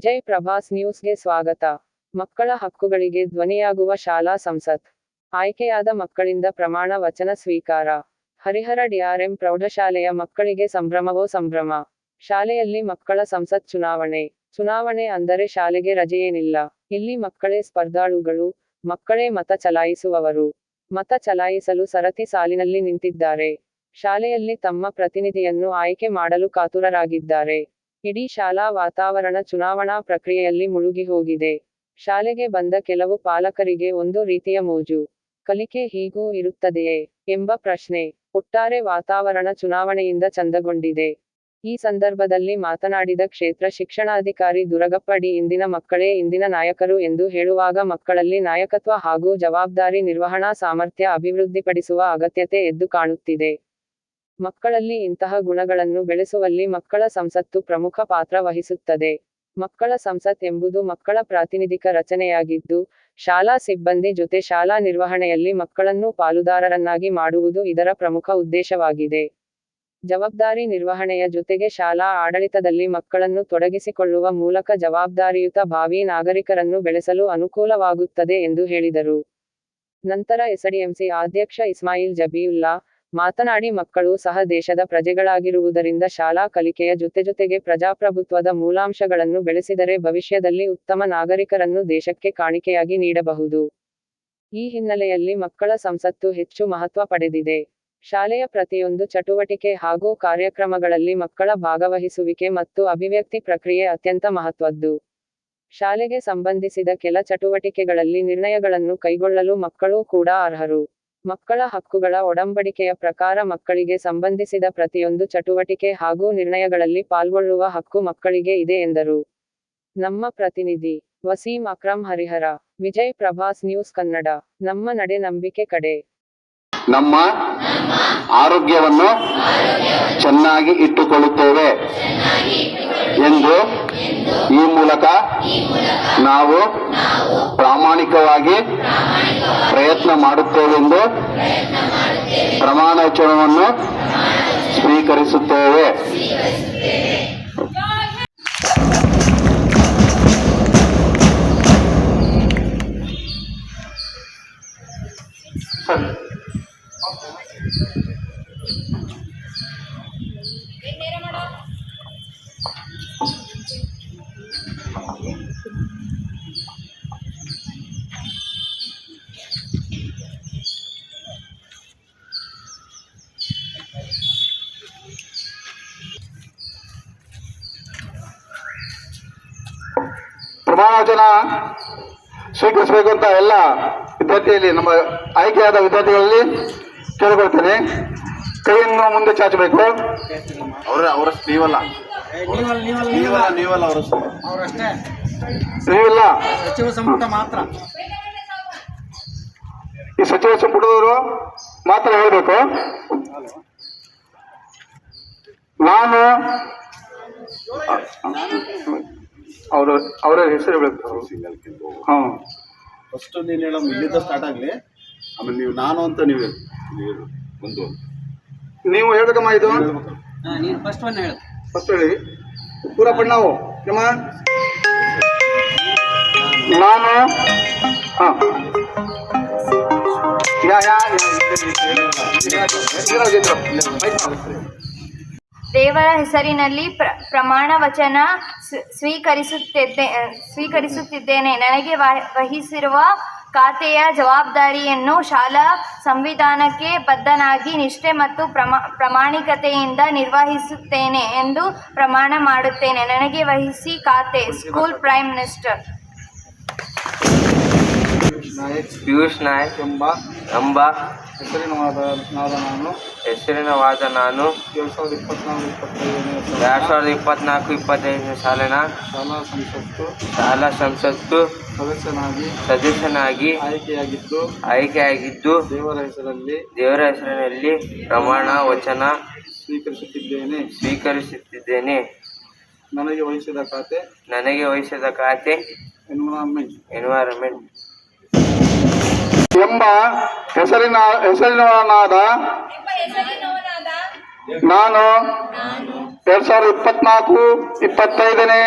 ವಿಜಯ್ ಪ್ರಭಾಸ್ ನ್ಯೂಸ್ಗೆ ಸ್ವಾಗತ. ಮಕ್ಕಳ ಹಕ್ಕುಗಳಿಗೆ ಧ್ವನಿಯಾಗುವ ಶಾಲಾ ಸಂಸತ್. ಆಯ್ಕೆಯಾದ ಮಕ್ಕಳಿಂದ ಪ್ರಮಾಣ ವಚನ ಸ್ವೀಕಾರ. ಹರಿಹರ ಡಿಆರ್ಎಂ ಪ್ರೌಢಶಾಲೆಯ ಮಕ್ಕಳಿಗೆ ಸಂಭ್ರಮವೋ ಸಂಭ್ರಮ? ಶಾಲೆಯಲ್ಲಿ ಮಕ್ಕಳ ಸಂಸತ್ ಚುನಾವಣೆ. ಚುನಾವಣೆ ಅಂದರೆ ಶಾಲೆಗೆ ರಜೆಯೇನಿಲ್ಲ ಇಲ್ಲಿ ಮಕ್ಕಳೇ ಸ್ಪರ್ಧಾಳುಗಳು, ಮಕ್ಕಳೇ ಮತ ಚಲಾಯಿಸುವವರು. ಮತ ಚಲಾಯಿಸಲು ಸರತಿ ಸಾಲಿನಲ್ಲಿ ನಿಂತಿದ್ದಾರೆ. ಶಾಲೆಯಲ್ಲಿ ತಮ್ಮ ಪ್ರತಿನಿಧಿಯನ್ನು ಆಯ್ಕೆ ಮಾಡಲು ಕಾತುರರಾಗಿದ್ದಾರೆ. ಇಡೀ ಶಾಲಾ ವಾತಾವರಣ ಚುನಾವಣಾ ಪ್ರಕ್ರಿಯೆಯಲ್ಲಿ ಮುಳುಗಿ ಹೋಗಿದೆ ಶಾಲೆಗೆ ಬಂದ ಕೆಲವು ಪಾಲಕರಿಗೆ ಒಂದು ರೀತಿಯ ಮೋಜು. ಕಲಿಕೆ ಹೀಗೂ ಇರುತ್ತದೆಯೇ ಎಂಬ ಪ್ರಶ್ನೆ ಒಟ್ಟಾರೆ ವಾತಾವರಣ ಚುನಾವಣೆಯಿಂದ ಚಂದಗೊಂಡಿದೆ. ಈ ಸಂದರ್ಭದಲ್ಲಿ ಮಾತನಾಡಿದ ಕ್ಷೇತ್ರ ಶಿಕ್ಷಣಾಧಿಕಾರಿ ದುರಗಪ್ಪಡಿ, ಇಂದಿನ ಮಕ್ಕಳೇ ಇಂದಿನ ನಾಯಕರು ಎಂದು ಹೇಳುವಾಗ ಮಕ್ಕಳಲ್ಲಿ ನಾಯಕತ್ವ ಹಾಗೂ ಜವಾಬ್ದಾರಿ ನಿರ್ವಹಣಾ ಸಾಮರ್ಥ್ಯ ಅಭಿವೃದ್ಧಿಪಡಿಸುವ ಅಗತ್ಯತೆ ಎದ್ದು ಕಾಣುತ್ತಿದೆ. ಮಕ್ಕಳಲ್ಲಿ ಇಂತಹ ಗುಣಗಳನ್ನು ಬೆಳೆಸುವಲ್ಲಿ ಮಕ್ಕಳ ಸಂಸತ್ತು ಪ್ರಮುಖ ಪಾತ್ರ ವಹಿಸುತ್ತದೆ. ಮಕ್ಕಳ ಸಂಸತ್ ಎಂಬುದು ಮಕ್ಕಳ ಪ್ರಾತಿನಿಧಿಕ ರಚನೆಯಾಗಿದ್ದು, ಶಾಲಾ ಸಿಬ್ಬಂದಿ ಜೊತೆ ಶಾಲಾ ನಿರ್ವಹಣೆಯಲ್ಲಿ ಮಕ್ಕಳನ್ನು ಪಾಲುದಾರರನ್ನಾಗಿ ಮಾಡುವುದು ಇದರ ಪ್ರಮುಖ ಉದ್ದೇಶವಾಗಿದೆ. ಜವಾಬ್ದಾರಿ ನಿರ್ವಹಣೆಯ ಜೊತೆಗೆ ಶಾಲಾ ಆಡಳಿತದಲ್ಲಿ ಮಕ್ಕಳನ್ನು ತೊಡಗಿಸಿಕೊಳ್ಳುವ ಮೂಲಕ ಜವಾಬ್ದಾರಿಯುತ ಭಾವಿ ನಾಗರಿಕರನ್ನು ಬೆಳೆಸಲು ಅನುಕೂಲವಾಗುತ್ತದೆ ಎಂದು ಹೇಳಿದರು. ನಂತರ ಎಸ್ಡಿಎಂಸಿ ಅಧ್ಯಕ್ಷ ಇಸ್ಮಾಯಿಲ್ ಜಬೀವುಲ್ಲಾ ಮಾತನಾಡಿ ಮಕ್ಕಳು ಸಹ ದೇಶದ ಪ್ರಜೆಗಳಾಗಿರುವುದರಿಂದ ಶಾಲಾ ಕಲಿಕೆಯ ಜೊತೆಜೊತೆಗೆ ಪ್ರಜಾಪ್ರಭುತ್ವದ ಮೂಲಾಂಶಗಳನ್ನು ಬೆಳೆಸಿದರೆ ಭವಿಷ್ಯದಲ್ಲಿ ಉತ್ತಮ ನಾಗರಿಕರನ್ನು ದೇಶಕ್ಕೆ ಕಾಣಿಕೆಯಾಗಿ ನೀಡಬಹುದು. ಈ ಹಿನ್ನೆಲೆಯಲ್ಲಿ ಮಕ್ಕಳ ಸಂಸತ್ತು ಹೆಚ್ಚು ಮಹತ್ವ ಪಡೆದಿದೆ. ಶಾಲೆಯ ಪ್ರತಿಯೊಂದು ಚಟುವಟಿಕೆ ಹಾಗೂ ಕಾರ್ಯಕ್ರಮಗಳಲ್ಲಿ ಮಕ್ಕಳ ಭಾಗವಹಿಸುವಿಕೆ ಮತ್ತು ಅಭಿವ್ಯಕ್ತಿ ಪ್ರಕ್ರಿಯೆ ಅತ್ಯಂತ ಮಹತ್ವದ್ದು. ಶಾಲೆಗೆ ಸಂಬಂಧಿಸಿದ ಕೆಲ ಚಟುವಟಿಕೆಗಳಲ್ಲಿ ನಿರ್ಣಯಗಳನ್ನು ಕೈಗೊಳ್ಳಲು ಮಕ್ಕಳೂ ಕೂಡ ಅರ್ಹರು. ಮಕ್ಕಳ ಹಕ್ಕುಗಳ ಒಡಂಬಡಿಕೆಯ ಪ್ರಕಾರ ಮಕ್ಕಳಿಗೆ ಸಂಬಂಧಿಸಿದ ಪ್ರತಿಯೊಂದು ಚಟುವಟಿಕೆ ಹಾಗೂ ನಿರ್ಣಯಗಳಲ್ಲಿ ಪಾಲ್ಗೊಳ್ಳುವ ಹಕ್ಕು ಮಕ್ಕಳಿಗೆ ಇದೆ ಎಂದರು. ನಮ್ಮ ಪ್ರತಿನಿಧಿ, ವಸೀಂ ಅಕ್ರಮ್ ಹರಿಹರ, ವಿಜಯ್ ಪ್ರಭಾಸ್ ನ್ಯೂಸ್ ಕನ್ನಡ, ನಮ್ಮ ನಡೆ ನಂಬಿಕೆ ಕಡೆ. ನಮ್ಮ ಆರೋಗ್ಯವನ್ನು ಚೆನ್ನಾಗಿ ಇಟ್ಟುಕೊಳ್ಳುತ್ತೇವೆ. ಎಂದು ಈ ಮೂಲಕ ನಾವು ಪ್ರಾಮಾಣಿಕವಾಗಿ ಪ್ರಯತ್ನ ಮಾಡುತ್ತೇವೆಂದು ಪ್ರಮಾಣ ವಚನವನ್ನು ಸ್ವೀಕರಿಸುತ್ತೇವೆ. ಪ್ರಮಾಣ ವಚನ ಸ್ವೀಕರಿಸಬೇಕು ಅಂತ ಎಲ್ಲ ವಿದ್ಯಾರ್ಥಿಯಲ್ಲಿ ನಮ್ಮ ಆಯ್ಕೆಯಾದ ವಿದ್ಯಾರ್ಥಿಗಳಲ್ಲಿ ಕೇಳಿಕೊಳ್ತೇನೆ. ಕೈಯನ್ನು ಮುಂದೆ ಚಾಚಬೇಕು. ಅವರ ಅವರ ನೀವಲ್ಲ. ನೀವಲ್ಲ ನೀವಲ್ಲ ಅವರ ಅವರಷ್ಟೇ. ನೀವಲ್ಲ? ಸಚಿವ ಸಂಪುಟ ಮಾತ್ರ. ಈ ಸಚಿವ ಸಂಪುಟದವರು ಮಾತ್ರ ಹೇಳಬೇಕು. ನಾನು ಅವರ ಅವರ ಹೆಸರು ಹೇಳಬೇಕು. ಹಾ ಫಸ್ಟ್ ನೀನು ಹೇಳೋ ಇಲ್ಲಿಂದ ಸ್ಟಾರ್ಟ್ ಆಗಲಿ. ಆಮೇಲೆ ನೀವು ನಾನು ಅಂತ ನೀವು ಹೇಳಿ ನೀವು ಹೇಳು ಒಂದು ನೀವು ಹೇಳ್ಬೇಕಮ್ಮ ಇದು? ನೀನು ಫಸ್ಟ್ ಒನ್ ಹೇಳು. ಫಸ್ಟ್ ಹೇಳಿ. ಪೂರ ಪಣ್ಣಾವು ನಿಮ್ಮ ನಾನು ದೇವರ ಹೆಸರಿನಲ್ಲಿ ಪ್ರ ಪ್ರಮಾಣ ವಚನ ಸ್ವ- ಸ್ವೀಕರಿಸುತ್ತಿದ್ದೆ ಸ್ವೀಕರಿಸುತ್ತಿದ್ದೇನೆ ನನಗೆ ವಹಿಸಿರುವ ಖಾತೆಯ ಜವಾಬ್ದಾರಿಯನ್ನು ಶಾಲಾ ಸಂವಿಧಾನಕ್ಕೆ ಬದ್ಧನಾಗಿ ನಿಷ್ಠೆ ಮತ್ತು ಪ್ರಮಾ ಪ್ರಾಮಾಣಿಕತೆಯಿಂದ ನಿರ್ವಹಿಸುತ್ತೇನೆ ಎಂದು ಪ್ರಮಾಣ ಮಾಡುತ್ತೇನೆ. ನನಗೆ ವಹಿಸಿ ಖಾತೆ. School prime minister. Nayak Piyush Nayak ಎಂಬ ಎಂಬ ಹೆಸರಿನವಾದ ನಾನು. ಹೆಸರಿನವಾದ ನಾನು. ಎರಡು ಸಾವಿರದ ಇಪ್ಪತ್ನಾಲ್ಕು ಇಪ್ಪತ್ತೈದನೇ ಎರಡು ಸಾವಿರದ ಇಪ್ಪತ್ನಾಲ್ಕು ಇಪ್ಪತ್ತೈದನೇ ಸಾಲಿನ ಶಾಲಾ ಸಂಸತ್ತು. ಶಾಲಾ ಸಂಸತ್ತು ಸದಸ್ಯನಾಗಿ ಸದಸ್ಯನಾಗಿ ಆಯ್ಕೆಯಾಗಿದ್ದು ಆಯ್ಕೆಯಾಗಿದ್ದು ದೇವರ ಹೆಸರಲ್ಲಿ ದೇವರ ಹೆಸರಿನಲ್ಲಿ ಪ್ರಮಾಣ ವಚನ ಸ್ವೀಕರಿಸುತ್ತಿದ್ದೇನೆ. ಸ್ವೀಕರಿಸುತ್ತಿದ್ದೇನೆ. ನನಗೆ ವಹಿಸಿದ ಖಾತೆ ನನಗೆ ವಹಿಸಿದ ಖಾತೆ ಎನ್ವಿರಾನ್ಮೆಂಟ್ ಎನ್ವೈರನ್ಮೆಂಟ್ ಎಂಬ ಹೆಸರಿನ ಹೆಸರಿನವನಾದ ನಾನು ಎರಡ್ ಸಾವಿರದ ಇಪ್ಪತ್ನಾಲ್ಕು ಇಪ್ಪತ್ತೈದನೇ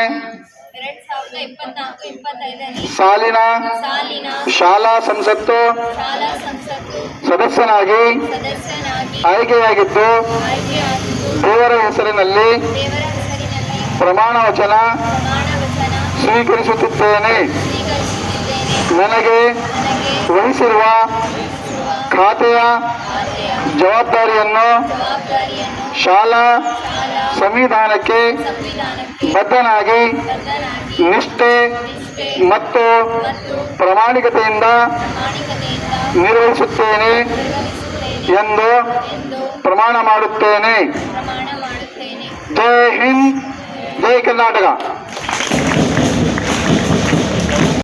ಸಾಲಿನ ಶಾಲಾ ಸಂಸತ್ತು ಸದಸ್ಯನಾಗಿ ಆಯ್ಕೆಯಾಗಿದ್ದು ದೇವರ ಹೆಸರಿನಲ್ಲಿ ಪ್ರಮಾಣ ವಚನ ಸ್ವೀಕರಿಸುತ್ತಿದ್ದೇನೆ. ನನಗೆ ವಹಿಸಿರುವ ಖಾತೆಯ ಜವಾಬ್ದಾರಿಯನ್ನು ಶಾಲಾ ಸಂವಿಧಾನಕ್ಕೆ ಬದ್ಧನಾಗಿ ನಿಷ್ಠೆ ಮತ್ತು ಪ್ರಾಮಾಣಿಕತೆಯಿಂದ ನಿರ್ವಹಿಸುತ್ತೇನೆ ಎಂದು ಪ್ರಮಾಣ ಮಾಡುತ್ತೇನೆ. ಜೈ ಹಿಂದ್, ಜೈ ಕರ್ನಾಟಕ.